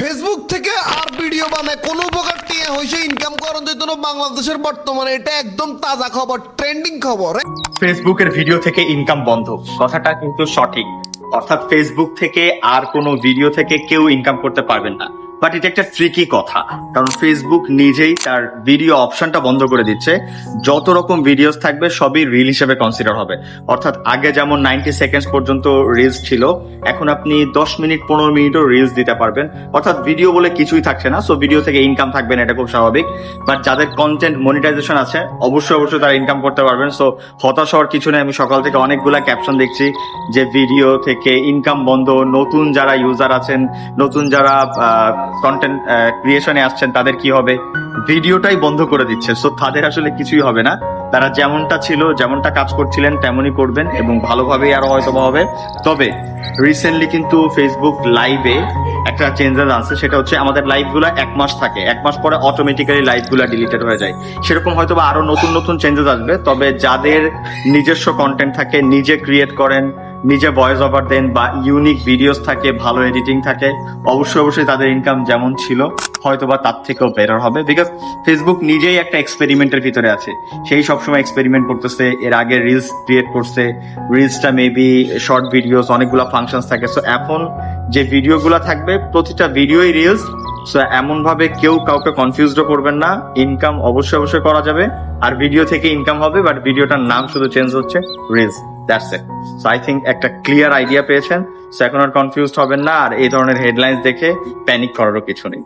Facebook থেকে আর video বানায়। কোনো উপকার নিয়ে হয়েছে ইনকাম করার জন্য বাংলাদেশের বর্তমানে এটা একদম তাজা খবর ট্রেন্ডিং খবর ফেসবুকের ভিডিও থেকে ইনকাম বন্ধ। কথাটা কিন্তু সঠিক। অর্থাৎ ফেসবুক থেকে আর কোনো ভিডিও থেকে কেউ ইনকাম করতে পারবেন না। বাট এটা একটা ট্রিকি কথা। কারণ ফেসবুক নিজেই তার ভিডিও অপশনটা বন্ধ করে দিচ্ছে। যত রকম ভিডিওস থাকবে, সবই রিল হিসেবে কনসিডার হবে। অর্থাৎ আগে যেমন নাইনটি সেকেন্ডস পর্যন্ত রিলস ছিল, এখন আপনি দশ মিনিট, পনেরো মিনিটও রিলস দিতে পারবেন। অর্থাৎ ভিডিও বলে কিছুই থাকছে না সো ভিডিও থেকে ইনকাম থাকবে না, এটা খুব স্বাভাবিক। বাট যাদের কন্টেন্ট মনিটাইজেশন আছে, অবশ্যই অবশ্যই তারা ইনকাম করতে পারবেন। সো হতাশ হওয়ার কিছু নেই, আমি সকাল থেকে অনেকগুলা ক্যাপশন দেখছি যে ভিডিও থেকে ইনকাম বন্ধ, নতুন যারা ইউজার আছেন, নতুন যারা কন্টেন্ট ক্রিয়েশনে আসছেন, তাদের কি হবে? ভিডিওটাই বন্ধ করে দিচ্ছে। সো তাদের আসলে কিছুই হবে না। তারা যেমনটা ছিল, যেমনটা কাজ করছিলেন, তেমনই করবেন এবং ভালোভাবেই আরও হয়তো হবে। তবে রিসেন্টলি কিন্তু ফেসবুক লাইভে একটা চেঞ্জেস আছে সেটা হচ্ছে আমাদের লাইভগুলা এক মাস থাকে। এক মাস পরে অটোমেটিক্যালি লাইভগুলা ডিলিটেড হয়ে যায়। সেরকম হয়তো বা আরও নতুন নতুন চেঞ্জেস আসবে। তবে যাদের নিজস্ব কন্টেন্ট থাকে, নিজে ক্রিয়েট করেন নিজে ভয়েস ওভার দেন বা ইউনিক ভিডিওস থাকে, ভালো এডিটিং থাকে, অবশ্যই অবশ্যই তাদের ইনকাম যেমন ছিল হয়তো বা তার থেকেও বেটার হবে বিকজ ফেসবুক নিজেই একটা এক্সপেরিমেন্টের ভিতরে আছে। সেই সবসময় এক্সপেরিমেন্ট করতেছে, এর আগে রিলস ক্রিয়েট করছে রিলসটা মেবি শর্ট ভিডিওস অনেকগুলো ফাংশনস থাকে। সো এখন যে ভিডিওগুলো থাকবে, প্রতিটা ভিডিওই রিলস সো এমন ভাবে কেউ কাউকে কনফিউজড করবেন না। ইনকাম অবশ্যই অবশ্যই করা যাবে। আর ভিডিও থেকে ইনকাম হবে বাট ভিডিওটার নাম শুধু চেঞ্জ হচ্ছে reels that's it so I think একটা ক্লিয়ার আইডিয়া পেয়েছেন সো এখন আর কনফিউজড হবেন না, আর এই ধরনের হেডলাইন্স দেখে প্যানিক করারও কিছু নেই।